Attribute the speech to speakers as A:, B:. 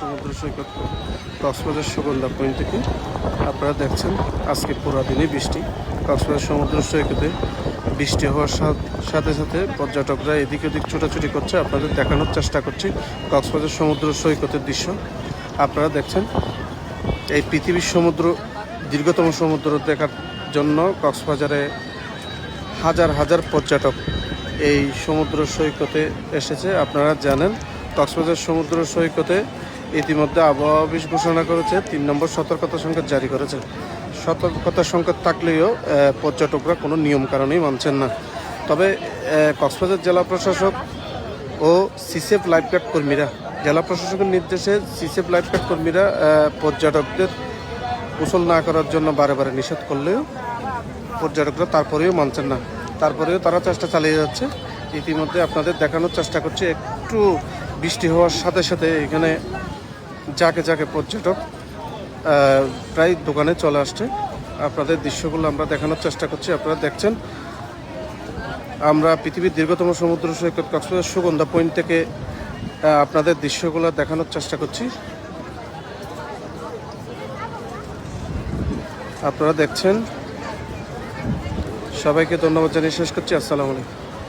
A: সমুদ্র সৈকত কক্সবাজার সুগন্ধা পয়েন্ট থেকে আপনারা দেখছেন আজকে পুরো দিনই বৃষ্টি। কক্সবাজার সমুদ্র সৈকতে বৃষ্টি হওয়ার সাথে সাথে পর্যটকরা এদিক ওদিক ছোটাছুটি করছে। আপনাদের দেখানোর চেষ্টা করছি কক্সবাজার সমুদ্র সৈকতের দৃশ্য। আপনারা দেখছেন এই পৃথিবীর সমুদ্র, দীর্ঘতম সমুদ্র দেখার জন্য কক্সবাজারে হাজার হাজার পর্যটক এই সমুদ্র সৈকতে এসেছে। আপনারা জানেন কক্সবাজার সমুদ্র সৈকতে ইতিমধ্যে আবহাওয়া অফিস ঘোষণা করেছে, তিন নম্বর সতর্কতা সংকেত জারি করেছে। সতর্কতা সংকেত থাকলেও পর্যটকরা কোনো নিয়ম কারণেই মানছেন না। তবে কক্সবাজার জেলা প্রশাসক ও সিসেফ লাইফগার্ড কর্মীরা, জেলা প্রশাসকের নির্দেশে সিসেফ লাইফগার্ড কর্মীরা পর্যটকদের গোসল না করার জন্য বারে বারে নিষেধ করলেও পর্যটকরা তারপরেও মানছেন না। তারপরেও তারা চেষ্টা চালিয়ে যাচ্ছে। ইতিমধ্যে আপনাদের দেখানোর চেষ্টা করছে, একটু বৃষ্টি হওয়ার সাথে সাথে এখানে যাকে যাকে পর্যটক প্রায় দোকানে চলে আসছে। আপনাদের দৃশ্যগুলো আমরা দেখানোর চেষ্টা করছি, আপনারা দেখছেন। আমরা পৃথিবীর দীর্ঘতম সমুদ্র সৈকত কক্সবাজার সুগন্ধা পয়েন্ট থেকে আপনাদের দৃশ্যগুলো দেখানোর চেষ্টা করছি। আপনারা দেখছেন। সবাইকে ধন্যবাদ জানিয়ে শেষ করছি। আসসালামু আলাইকুম।